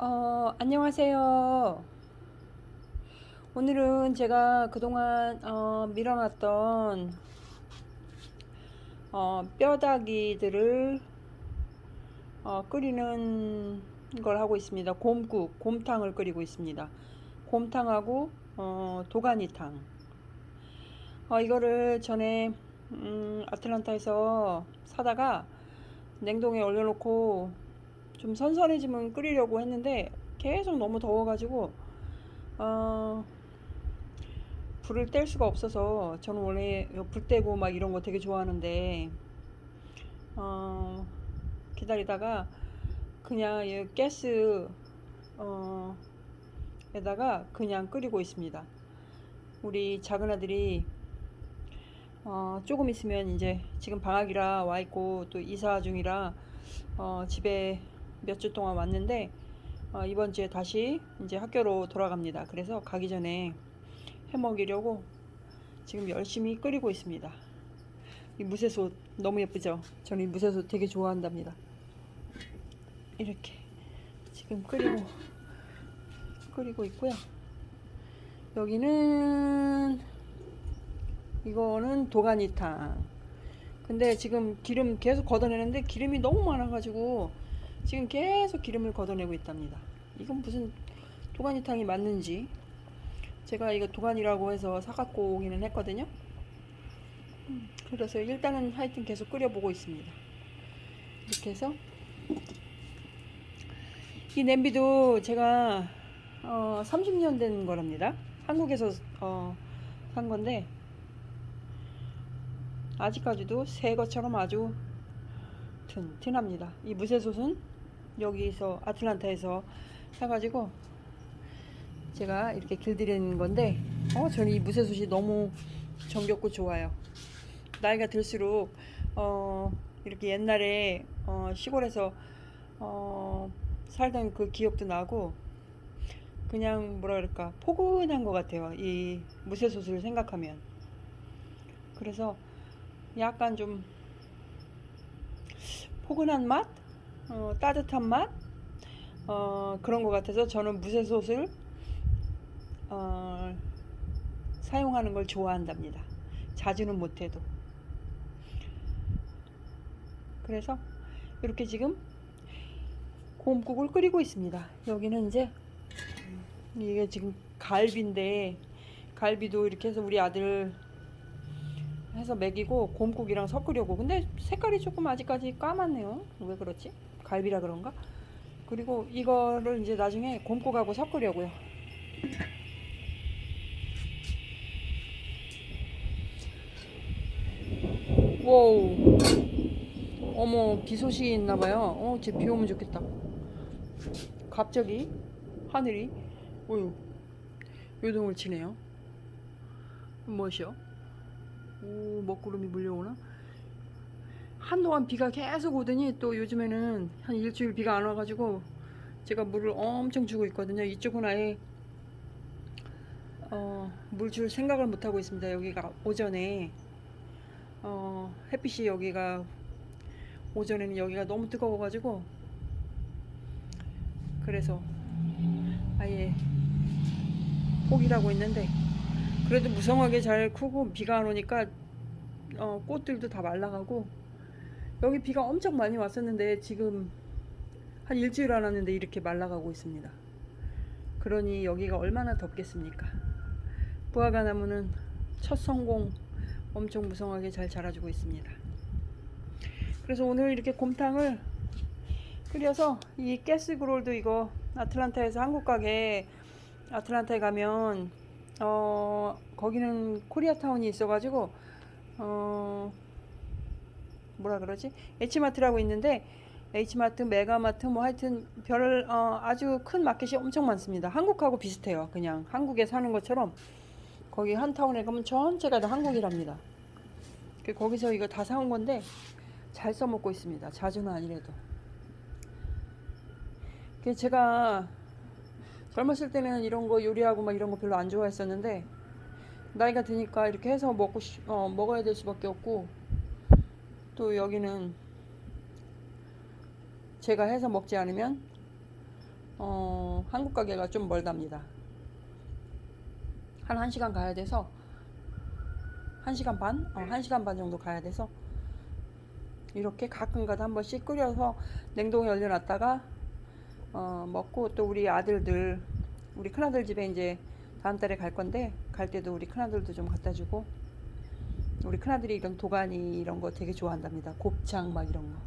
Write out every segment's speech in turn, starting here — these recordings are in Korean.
어, 안녕하세요. 오늘은 제가 그동안 어, 밀어놨던 어, 뼈다귀들을 어, 끓이는 걸 하고 있습니다. 곰국, 곰탕을 끓이고 있습니다. 곰탕하고 어, 도가니탕. 어, 이거를 전에 음, 아틀란타에서 사다가 냉동에 얼려놓고 좀 선선해지면 끓이려고 했는데 계속 너무 더워가지고 어, 불을 뗄 수가 없어서 저는 원래 불 떼고 막 이런 거 되게 좋아하는데 어, 기다리다가 그냥 이 가스 어, 에다가 그냥 끓이고 있습니다. 우리 작은 아들이 어, 조금 있으면 이제 지금 방학이라 와 있고 또 이사 중이라 어, 집에 몇 주 동안 왔는데 어, 이번 주에 다시 이제 학교로 돌아갑니다. 그래서 가기 전에 해 먹이려고 지금 열심히 끓이고 있습니다. 이 무쇠솥 너무 예쁘죠? 저는 이 무쇠솥 되게 좋아한답니다. 이렇게 지금 끓이고 끓이고 있고요. 여기는 이거는 도가니탕. 근데 지금 기름 계속 걷어내는데 기름이 너무 많아가지고 지금 계속 기름을 걷어내고 있답니다. 이건 무슨 도가니탕이 맞는지 제가 이거 도가니라고 해서 사갖고 오기는 했거든요. 음, 그래서 일단은 하여튼 계속 끓여보고 있습니다. 이렇게 해서 이 냄비도 제가 어, 30년 된 거랍니다. 한국에서 어, 산 건데 아직까지도 새 것처럼 아주 튼튼합니다. 이 무쇠솥은 여기서 아틀란타에서 사가지고 제가 이렇게 길들이는 건데 어 저는 이 무쇠솥이 너무 정겹고 좋아요. 나이가 들수록 어 이렇게 옛날에 어 시골에서 어 살던 그 기억도 나고 그냥 뭐라 그럴까 포근한 것 같아요. 이 무쇠솥을 생각하면 그래서 약간 좀 포근한 맛, 어, 따뜻한 맛, 어, 그런 것 같아서 저는 무쇠솥을 어, 사용하는 걸 좋아한답니다. 자주는 못해도. 그래서 이렇게 지금 곰국을 끓이고 있습니다. 여기는 이제 이게 지금 갈비인데 갈비도 이렇게 해서 우리 아들 해서 먹이고 곰국이랑 섞으려고 근데 색깔이 조금 아직까지 까맣네요 왜 그렇지 갈비라 그런가? 그리고 이거를 이제 나중에 곰국하고 섞으려고요. 와우. 어머 비 소식이 있나봐요. 어쟤비 오면 좋겠다. 갑자기 하늘이 어휴 요동을 치네요. 무엇이요? 오, 먹구름이 물려오나? 한동안 비가 계속 오더니 또 요즘에는 한 일주일 비가 안 와가지고 제가 물을 엄청 주고 있거든요. 이쪽은 아예 어, 물 줄 생각을 못 하고 있습니다. 여기가 오전에 어, 햇빛이 여기가 오전에는 여기가 너무 뜨거워가지고 그래서 아예 포기하고 있는데 그래도 무성하게 잘 크고 비가 안 오니까 어, 꽃들도 다 말라가고 여기 비가 엄청 많이 왔었는데 지금 한 일주일 안 왔는데 이렇게 말라가고 있습니다. 그러니 여기가 얼마나 덥겠습니까? 부하가 나무는 첫 성공 엄청 무성하게 잘 자라주고 있습니다. 그래서 오늘 이렇게 곰탕을 끓여서 이 가스그롤도 이거 아틀란타에서 한국 가게 아틀란타에 가면 어 거기는 코리아타운이 있어가지고 어 뭐라 그러지 H마트라고 있는데 H마트, 메가마트 뭐 하여튼 별 어, 아주 큰 마켓이 엄청 많습니다. 한국하고 비슷해요. 그냥 한국에 사는 것처럼 거기 한 타운에 가면 전체가 다 한국이랍니다. 그 거기서 이거 다 사온 건데 잘 써먹고 있습니다. 자주는 아니래도. 그 제가 젊었을 때는 이런 거 요리하고 막 이런 거 별로 안 좋아했었는데 나이가 드니까 이렇게 해서 먹고 싶- 어, 먹어야 될 수밖에 없고 또 여기는 제가 해서 먹지 않으면 어, 한국 가게가 좀 멀답니다. 한 1시간 가야 돼서 1시간 반? 어, 1시간 반 정도 가야 돼서 이렇게 가끔가다 한 번씩 끓여서 냉동에 얼려놨다가 어, 먹고 또 우리 아들들 우리 큰아들 집에 이제 다음 달에 갈 건데 갈 때도 우리 큰아들도 좀 갖다 주고 우리 큰아들이 이런 도가니 이런 거 되게 좋아한답니다. 곱창 막 이런 거.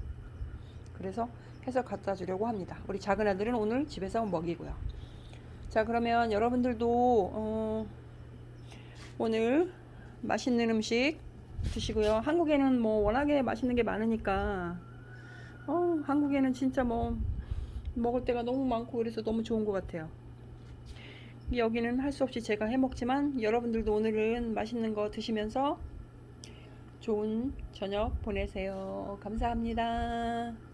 그래서 해서 갖다 주려고 합니다. 우리 작은 아들은 오늘 집에서 먹이고요. 자, 그러면 여러분들도 어, 오늘 맛있는 음식 드시고요. 한국에는 뭐 워낙에 맛있는 게 많으니까 어, 한국에는 진짜 뭐 먹을 때가 너무 많고 그래서 너무 좋은 것 같아요. 여기는 할 수 없이 제가 해 먹지만 여러분들도 오늘은 맛있는 거 드시면서 좋은 저녁 보내세요. 감사합니다.